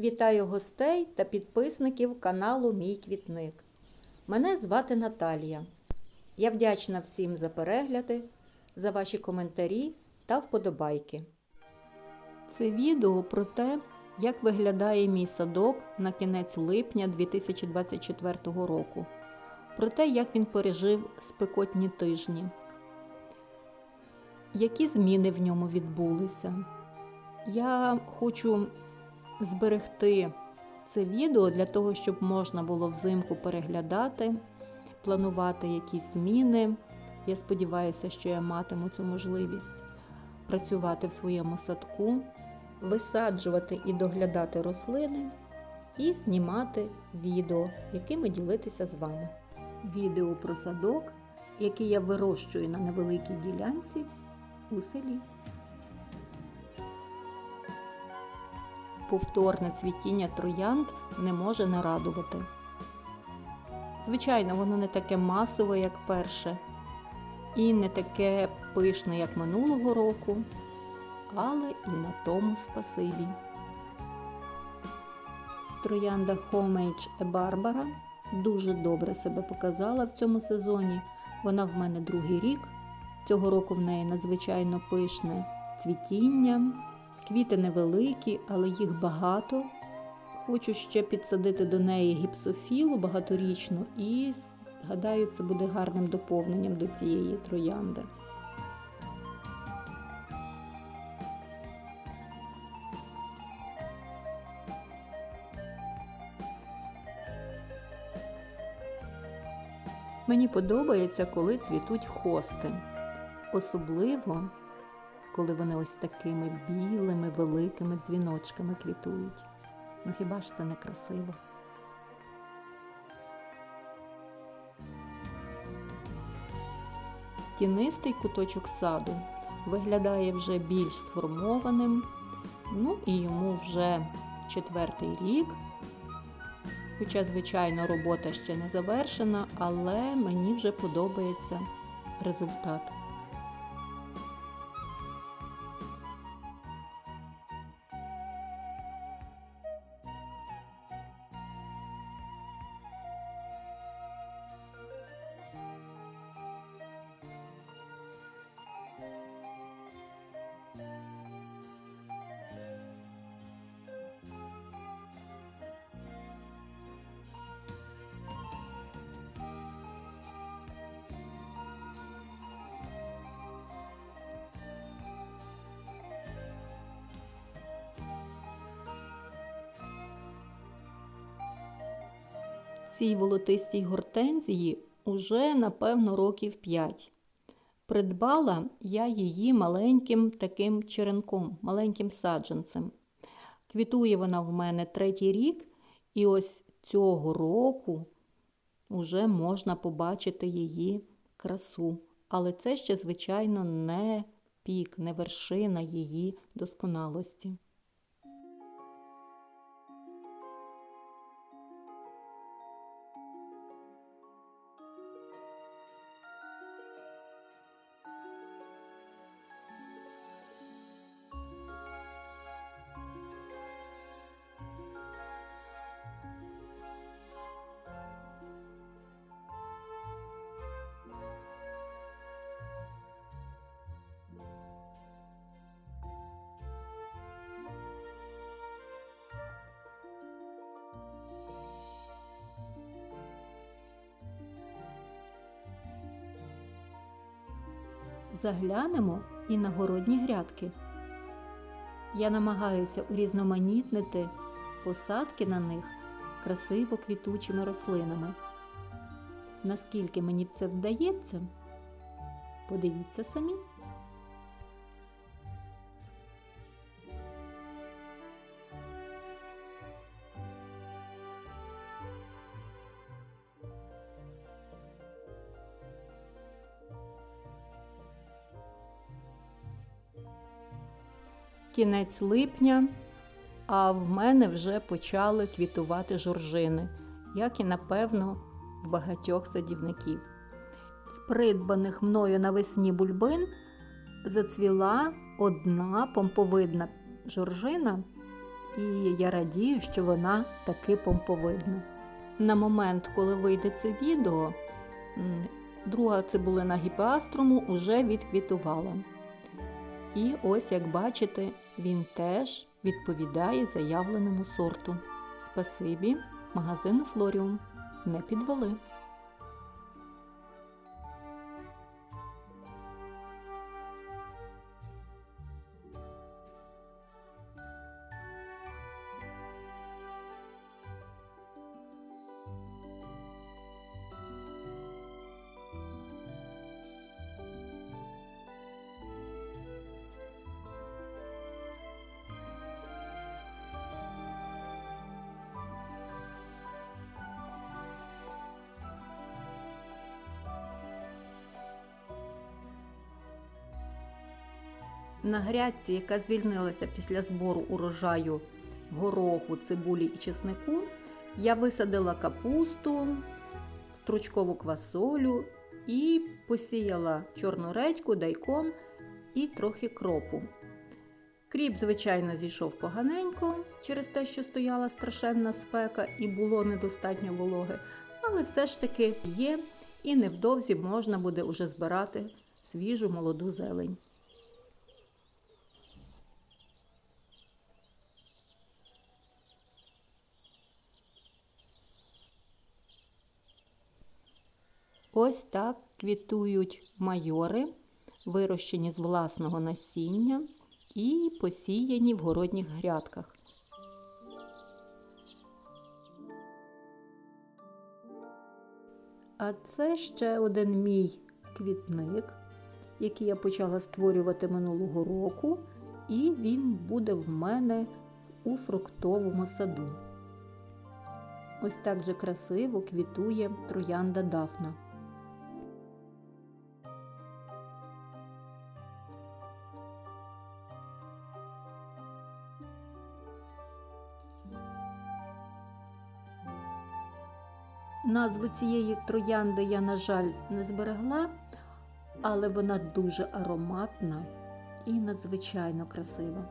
Вітаю гостей та підписників каналу Мій Квітник. Мене звати Наталія. Я вдячна всім за перегляди, за ваші коментарі та вподобайки. Це відео про те, як виглядає мій садок на кінець липня 2024 року. Про те, як він пережив спекотні тижні, які зміни в ньому відбулися. Я хочу зберегти це відео для того, щоб можна було взимку переглядати, планувати якісь зміни. Я сподіваюся, що я матиму цю можливість працювати в своєму садку, висаджувати і доглядати рослини і знімати відео, якими ділитися з вами. Відео про садок, який я вирощую на невеликій ділянці у селі. Повторне цвітіння троянд не може нарадувати. Звичайно, воно не таке масове, як перше, і не таке пишне, як минулого року, але і на тому спасибі. Троянда Homage e Barbara дуже добре себе показала в цьому сезоні. Вона в мене другий рік. Цього року в неї надзвичайно пишне цвітіння. Квіти невеликі, але їх багато. Хочу ще підсадити до неї гіпсофілу багаторічну і гадаю, це буде гарним доповненням до цієї троянди. Мені подобається, коли цвітуть хости. Особливо коли вони ось такими білими, великими дзвіночками квітують. Ну хіба ж це не красиво? Тінистий куточок саду виглядає вже більш сформованим, ну і йому вже четвертий рік. Хоча, звичайно, робота ще не завершена, але мені вже подобається результат. Цій волотистій гортензії уже, напевно, років 5. Придбала я її маленьким таким черенком, маленьким саджанцем. Квітує вона в мене третій рік, і ось цього року вже можна побачити її красу. Але це ще, звичайно, не пік, не вершина її досконалості. Заглянемо і на городні грядки. Я намагаюся урізноманітнити посадки на них красиво квітучими рослинами. Наскільки мені це вдається, подивіться самі. Кінець липня, а в мене вже почали квітувати жоржини, як і напевно в багатьох садівників. З придбаних мною навесні бульбин зацвіла одна помповидна жоржина і я радію, що вона таки помповидна. На момент, коли вийде це відео, друга цибулина гіпеаструму уже відквітувала. І ось, як бачите, він теж відповідає заявленому сорту. Спасибі, магазину Флоріум. Не підвели. На грядці, яка звільнилася після збору урожаю гороху, цибулі і чеснику, я висадила капусту, стручкову квасолю і посіяла чорну редьку, дайкон і трохи кропу. Кріп, звичайно, зійшов поганенько через те, що стояла страшенна спека і було недостатньо вологи, але все ж таки є, і невдовзі можна буде уже збирати свіжу молоду зелень. Ось так квітують майори, вирощені з власного насіння і посіяні в городніх грядках. А це ще один мій квітник, який я почала створювати минулого року, і він буде в мене у фруктовому саду. Ось так же красиво квітує троянда Дафна. Назву цієї троянди я, на жаль, не зберегла, але вона дуже ароматна і надзвичайно красива.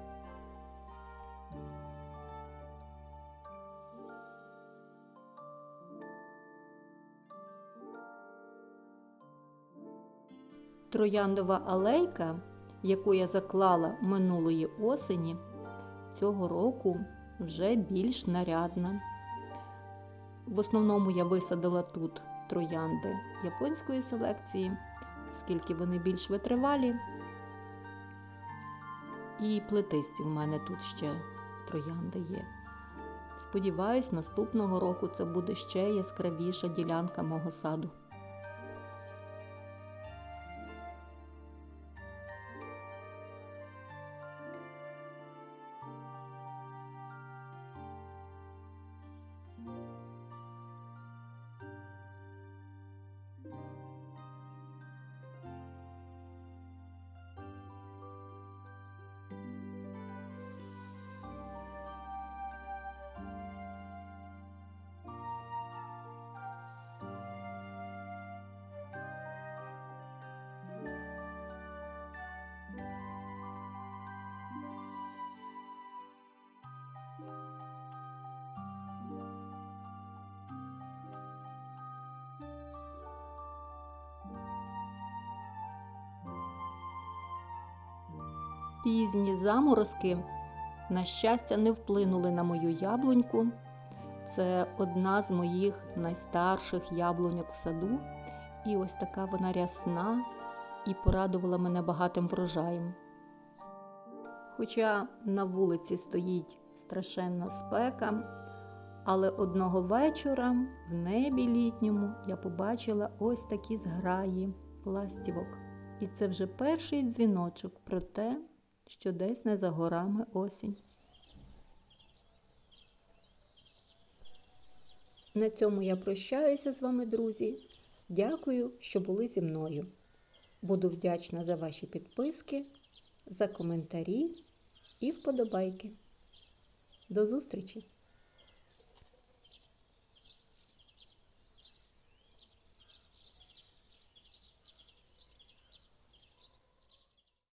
Трояндова алейка, яку я заклала минулої осені, цього року вже більш нарядна. В основному я висадила тут троянди японської селекції, оскільки вони більш витривалі. І плетисті в мене тут ще троянди є. Сподіваюсь, наступного року це буде ще яскравіша ділянка мого саду. Пізні заморозки, на щастя, не вплинули на мою яблуньку. Це одна з моїх найстарших яблуньок в саду. І ось така вона рясна і порадувала мене багатим врожаєм. Хоча на вулиці стоїть страшенна спека, але одного вечора в небі літньому я побачила ось такі зграї ластівок. І це вже перший дзвіночок про те, що десь не за горами осінь. На цьому я прощаюся з вами, друзі. Дякую, що були зі мною. Буду вдячна за ваші підписки, за коментарі і вподобайки. До зустрічі!